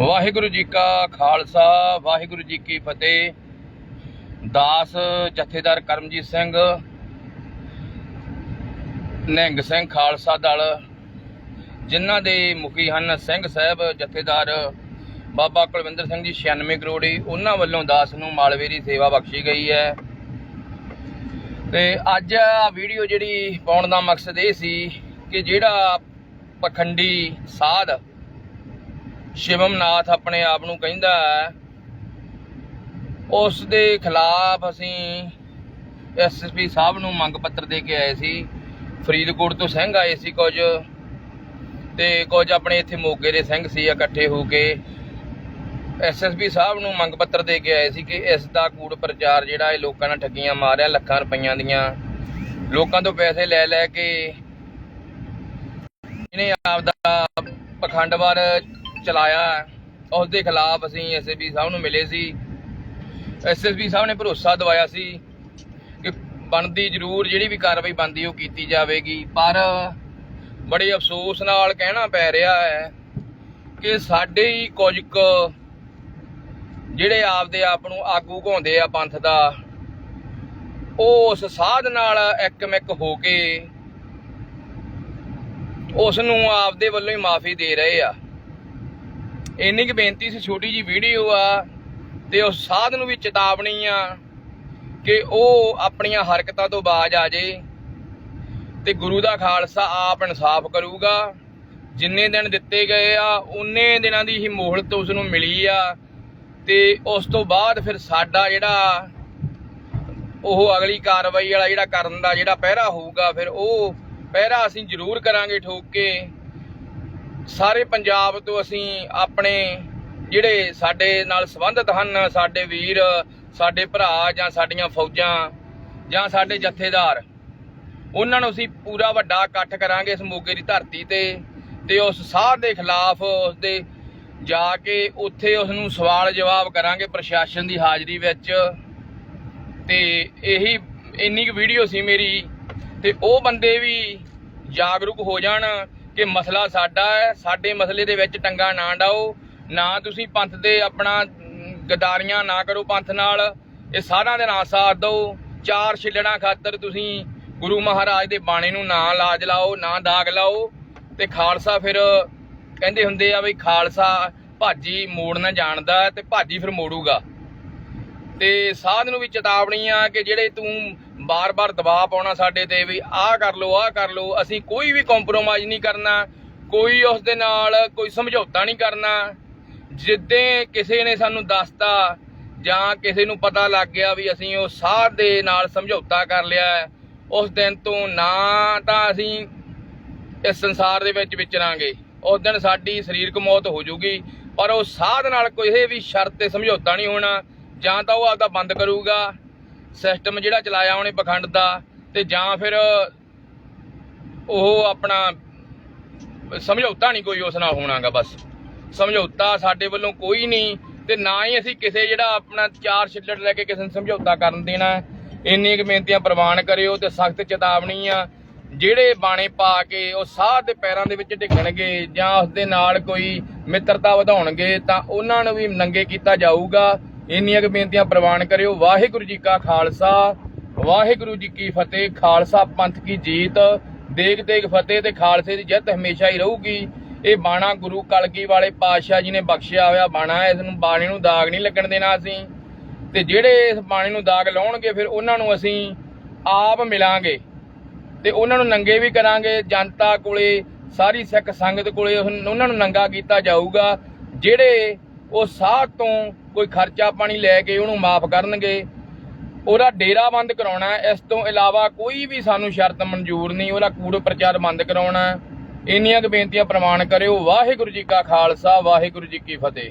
ਵਾਹਿਗੁਰੂ ਜੀ ਕਾ ਖਾਲਸਾ, ਵਾਹਿਗੁਰੂ ਜੀ ਕੀ ਫਤਿਹ। ਦਾਸ ਜਥੇਦਾਰ ਕਰਮਜੀਤ ਸਿੰਘ, ਨਹਿੰਗ ਸਿੰਘ ਖਾਲਸਾ ਦਲ, ਜਿਨ੍ਹਾਂ ਦੇ ਮੁਖੀ ਹਨ ਸਿੰਘ ਸਾਹਿਬ ਜਥੇਦਾਰ ਬਾਬਾ ਕੁਲਵਿੰਦਰ ਸਿੰਘ ਜੀ 96 ਕਰੋੜੀ। ਉਹਨਾਂ ਵੱਲੋਂ ਦਾਸ ਨੂੰ ਮਾਲਵੇਰੀ ਸੇਵਾ ਬਖਸ਼ੀ ਗਈ ਹੈ। ਤੇ ਅੱਜ ਆ ਵੀਡੀਓ ਜਿਹੜੀ ਪਾਉਣ ਦਾ ਮਕਸਦ ਇਹ ਸੀ ਕਿ ਜਿਹੜਾ ਪਖੰਡੀ ਸਾਧ ਸ਼ਿਵਮਨਾਥ ਆਪਣੇ ਆਪ ਨੂੰ ਕਹਿੰਦਾ ਹੈ, ਉਸ ਦੇ ਖਿਲਾਫ ਅਸੀਂ ਐਸਐਸਪੀ ਸਾਹਿਬ ਨੂੰ ਮੰਗ ਪੱਤਰ ਦੇ ਕੇ ਆਏ ਸੀ, ਫਰੀਦਕੋਟ ਤੋਂ ਸਿੰਘ ਆਏ ਸੀ ਕੁਝ, ਤੇ ਕੁਝ ਆਪਣੇ ਇੱਥੇ ਮੋਗੇ ਦੇ ਸਿੰਘ ਸੀ ਇਕੱਠੇ ਹੋ ਕੇ ਐਸਐਸਪੀ ਸਾਹਿਬ ਨੂੰ ਮੰਗ ਪੱਤਰ ਦੇ ਕੇ ਆਏ ਸੀ ਕਿ ਇਸ ਦਾ ਕੂੜ ਪ੍ਰਚਾਰ ਜਿਹੜਾ ਇਹ ਲੋਕਾਂ ਨਾਲ ਠੱਗੀਆਂ ਮਾਰਿਆ, ਲੱਖਾਂ ਰੁਪਈਆਂ ਦੀਆਂ, ਲੋਕਾਂ ਤੋਂ ਪੈਸੇ ਲੈ ਲੈ ਕੇ, ਇਹਨੇ ਆਪਦਾ ਪਖੰਡਵਾਰ ਚਲਾਇਆ। ਹੈ। ਉਸ ਦੇ ਖਿਲਾਫ ਅਸੀਂ ਐਸਐਸਪੀ ਸਾਹਿਬ ਨੂੰ ਮਿਲੇ ਸੀ। ਐਸਐਸਪੀ ਸਾਹਿਬ ਨੇ ਭਰੋਸਾ ਦਵਾਇਆ ਸੀ ਕਿ ਬਣਦੀ ਜ਼ਰੂਰ ਜਿਹੜੀ ਵੀ ਕਾਰਵਾਈ ਬਣਦੀ ਉਹ ਕੀਤੀ ਜਾਵੇਗੀ। ਪਰ ਬੜੇ ਅਫਸੋਸ ਨਾਲ ਕਹਿਣਾ ਪੈ ਰਿਹਾ ਹੈ ਕਿ ਸਾਡੇ ਹੀ ਕੁਝ ਕੁ ਜਿਹੜੇ ਆਪਦੇ ਆਪ ਨੂੰ ਆਗੂ ਘਾਉਂਦੇ ਆ ਪੰਥ ਦਾ, ਉਹ ਉਸ ਸਾਧ ਨਾਲ ਇੱਕਮਿਕ ਹੋ ਕੇ ਉਸ ਨੂੰ ਆਪਦੇ ਵੱਲੋਂ ਹੀ ਮਾਫੀ ਦੇ ਰਹੇ ਆ। ਇੰਨੀ ਕੁ ਬੇਨਤੀ ਸੀ, ਛੋਟੀ ਜੀ ਵੀਡੀਓ ਆ ਤੇ ਉਸ ਸਾਧ ਨੂੰ ਵੀ ਚੇਤਾਵਨੀ ਆ ਕਿ ਉਹ ਆਪਣੀਆਂ ਹਰਕਤਾਂ ਤੋਂ ਬਾਜ ਆ ਜੇ ਤੇ ਗੁਰੂ ਦਾ ਖਾਲਸਾ ਆਪ ਇਨਸਾਫ ਕਰੂਗਾ। ਜਿੰਨੇ ਦਿਨ ਦਿੱਤੇ ਗਏ ਆ, ਉਨੇ ਦਿਨਾਂ ਦੀ ਹੀ ਮੋਹਲਤ ਉਸ ਨੂੰ ਮਿਲੀ ਆ ਤੇ ਉਸ ਤੋਂ ਬਾਅਦ ਫਿਰ ਸਾਡਾ ਜਿਹੜਾ ਉਹ ਅਗਲੀ ਕਾਰਵਾਈ ਵਾਲਾ ਜਿਹੜਾ ਕਰਨ ਦਾ ਜਿਹੜਾ ਪਹਿਰਾ ਹੋਊਗਾ, ਫਿਰ ਉਹ ਪਹਿਰਾ ਅਸੀਂ ਜ਼ਰੂਰ ਕਰਾਂਗੇ ਠੋਕ ਕੇ। ਸਾਰੇ ਪੰਜਾਬ ਤੋਂ ਅਸੀਂ ਆਪਣੇ ਜਿਹੜੇ ਸਾਡੇ ਨਾਲ ਸੰਬੰਧਿਤ ਹਨ, ਸਾਡੇ ਵੀਰ, ਸਾਡੇ ਭਰਾ ਜਾਂ ਸਾਡੀਆਂ ਫੌਜਾਂ ਜਾਂ ਸਾਡੇ ਜਥੇਦਾਰ, ਉਹਨਾਂ ਨੂੰ ਅਸੀਂ ਪੂਰਾ ਵੱਡਾ ਇਕੱਠ ਕਰਾਂਗੇ ਇਸ ਮੋਗੇ ਦੀ ਧਰਤੀ ਤੇ ਤੇ ਉਸ ਸਾਹ ਦੇ ਖਿਲਾਫ ਉਸ ਦੇ ਜਾ ਕੇ ਉੱਥੇ ਉਸ ਨੂੰ ਸਵਾਲ ਜਵਾਬ ਕਰਾਂਗੇ ਪ੍ਰਸ਼ਾਸਨ ਦੀ ਹਾਜ਼ਰੀ ਵਿੱਚ। ਤੇ ਇਹੀ, ਇੰਨੀ ਕੁ ਵੀਡੀਓ ਸੀ ਮੇਰੀ ਤੇ ਉਹ ਬੰਦੇ ਵੀ ਜਾਗਰੂਕ ਹੋ ਜਾਣ ਕਿ ਮਸਲਾ ਸਾਡਾ ਹੈ, ਸਾਡੇ ਮਸਲੇ ਦੇ ਵਿੱਚ ਟੰਗਾ ਨਾ ਡਾਓ, ਨਾ ਤੁਸੀਂ ਪੰਥ ਦੇ ਆਪਣਾ ਗਦਾਰੀਆਂ ਨਾ ਕਰੋ ਪੰਥ ਨਾਲ, ਇਹ ਸਾਰਿਆਂ ਦੇ ਨਾਲ ਸਾਥ ਦਿਓ, ਚਾਰ ਛਿੱਲਣਾ ਖਾਤਰ ਤੁਸੀਂ ਗੁਰੂ ਮਹਾਰਾਜ ਦੇ ਬਾਣੇ ਨੂੰ ਨਾ ਲਾਜ ਲਾਓ, ਨਾ ਦਾਗ ਲਾਓ, ਤੇ ਖਾਲਸਾ ਫਿਰ ਕਹਿੰਦੇ ਹੁੰਦੇ ਆ ਬਈ ਖਾਲਸਾ ਭਾਜੀ ਮੋੜਨਾ ਜਾਣਦਾ ਤੇ ਭਾਜੀ ਫਿਰ ਮੋੜੂਗਾ। ਤੇ ਸਾਧ ਨੂੰ ਵੀ ਚੇਤਾਵਨੀ ਆ ਕਿ ਜਿਹੜੇ ਤੂੰ ਬਾਰ-ਬਾਰ ਦਬਾਅ ਪਾਉਣਾ ਸਾਡੇ ਤੇ ਵੀ ਆਹ ਕਰ ਲੋ ਆਹ ਕਰ ਲੋ ਅਸੀਂ ਕੋਈ ਵੀ ਕੰਪਰੋਮਾਈਜ਼ ਨਹੀਂ ਕਰਨਾ, ਕੋਈ ਉਸ ਦੇ ਨਾਲ ਕੋਈ ਸਮਝੌਤਾ ਨਹੀਂ ਕਰਨਾ। ਜਿੱਦੇ ਕਿਸੇ ਨੇ ਸਾਨੂੰ ਦੱਸਤਾ ਜਾਂ ਕਿਸੇ ਨੂੰ ਪਤਾ ਲੱਗ ਗਿਆ ਵੀ ਅਸੀਂ ਉਹ ਸਾਹ ਦੇ ਨਾਲ ਸਮਝੌਤਾ ਕਰ ਲਿਆ ਉਸ ਦਿਨ ਤੋਂ ਨਾ ਤਾਂ ਅਸੀਂ ਇਸ ਸੰਸਾਰ ਦੇ ਵਿੱਚ ਵਿਚਰਾਂਗੇ। ਉਸ ਦਿਨ ਸਾਡੀ ਸਰੀਰਕ ਮੌਤ ਹੋ ਜਾਊਗੀ, ਪਰ ਉਹ ਸਾਧ ਨਾਲ ਕੋਈ ਵੀ ਸ਼ਰਤ ਤੇ ਸਮਝੌਤਾ ਨਹੀਂ ਹੋਣਾ, ਜਾਂ ਤਾਂ ਉਹ ਆਪਦਾ ਬੰਦ ਕਰੂਗਾ। ਸਿਸਟਮ ਜਿਹੜਾ ਚਲਾਇਆ ਉਹਨੇ ਪਖੰਡ ਦਾ ਤੇ ਜਾਂ ਫਿਰ ਉਹ ਆਪਣਾ ਸਮਝੌਤਾ ਨਹੀਂ ਕੋਈ ਉਸ ਨਾਲ ਹੋਣਾਗਾ ਬਸ। ਸਮਝੌਤਾ ਸਾਡੇ ਵੱਲੋਂ ਕੋਈ ਨਹੀਂ ਤੇ ਨਾ ਹੀ ਅਸੀਂ ਕਿਸੇ ਜਿਹੜਾ ਆਪਣਾ ਚਾਰ ਛਿੱਲੜ ਲੈ ਕੇ ਕਿਸੇ ਨੂੰ ਸਮਝੌਤਾ ਕਰਨ ਦੇਣਾ। ਇੰਨੀ ਕੁ ਬੇਨਤੀਆਂ ਪ੍ਰਵਾਨ ਕਰਿਓ ਤੇ ਸਖਤ ਚੇਤਾਵਨੀ ਆ। ਜਿਹੜੇ ਬਾਣੇ ਪਾ ਕੇ ਉਹ ਸਾਹ ਦੇ ਪੈਰਾਂ ਦੇ ਵਿੱਚ ਡਿੱਗਣਗੇ ਜਾਂ ਉਸ ਦੇ ਨਾਲ ਕੋਈ ਮਿੱਤਰਤਾ ਵਧਾਉਣਗੇ ਤਾਂ ਉਹਨਾਂ ਨੂੰ ਵੀ ਨੰਗੇ ਕੀਤਾ ਜਾਊਗਾ। ਇੰਨੀਆਂ ਕੁ ਬੇਨਤੀਆਂ ਪ੍ਰਵਾਨ ਕਰਿਓ। ਵਾਹਿਗੁਰੂ ਜੀ ਕਾ ਖਾਲਸਾ, ਵਾਹਿਗੁਰੂ ਜੀ ਕੀ ਫਤਿਹ। ਖਾਲਸਾ ਪੰਥ ਕੀ ਜੀਤ, ਦੇਗ ਦੇਗ ਫਤਿਹ ਤੇ ਖਾਲਸੇ ਦੀ ਜਿੱਤ ਹਮੇਸ਼ਾ ਹੀ ਰਹੂਗੀ। ਇਹ ਬਾਣਾ ਗੁਰੂ ਕਲਗੀ ਵਾਲੇ ਪਾਤਸ਼ਾਹ ਜੀ ਨੇ ਬਖਸ਼ਿਆ ਹੋਇਆ ਬਾਣਾ। ਹੈ ਇਸ ਨੂੰ ਬਾਣੇ ਨੂੰ ਦਾਗ ਨਹੀਂ ਲੱਗਣ ਦੇਣਾ ਅਸੀਂ। ਤੇ ਜਿਹੜੇ ਇਸ ਬਾਣੇ ਨੂੰ ਦਾਗ ਲਾਉਣਗੇ, ਫਿਰ ਉਹਨਾਂ ਨੂੰ ਅਸੀਂ ਆਪ ਮਿਲਾਂਗੇ। ਤੇ ਉਹਨਾਂ ਨੂੰ ਨੰਗੇ ਵੀ ਕਰਾਂਗੇ। ਜਨਤਾ ਕੋਲੇ, ਸਾਰੀ ਸਿੱਖ ਸੰਗਤ ਕੋਲੇ ਉਹਨਾਂ ਨੂੰ ਨੰਗਾ ਕੀਤਾ ਜਾਊਗਾ। ਜਿਹੜੇ ਉਹ ਸਾਹ ਤੋਂ ਕੋਈ ਖਰਚਾ ਪਾਣੀ ਲੈ ਕੇ ਉਹਨੂੰ ਮਾਫ ਕਰਨਗੇ। ਉਹਦਾ ਡੇਰਾ ਬੰਦ ਕਰਾਉਣਾ ਇਸ ਤੋਂ ਇਲਾਵਾ ਕੋਈ ਵੀ ਸਾਨੂੰ ਸ਼ਰਤ ਮਨਜ਼ੂਰ ਨਹੀਂ। ਉਹਦਾ ਕੂੜ ਪ੍ਰਚਾਰ ਬੰਦ ਕਰਾਉਣਾ ਇੰਨੀਆਂ ਕੁ ਬੇਨਤੀਆਂ ਪ੍ਰਮਾਣ ਕਰਿਓ। ਵਾਹਿਗੁਰੂ ਜੀ ਕਾ ਖਾਲਸਾ, ਵਾਹਿਗੁਰੂ ਜੀ ਕੀ ਫਤਿਹ।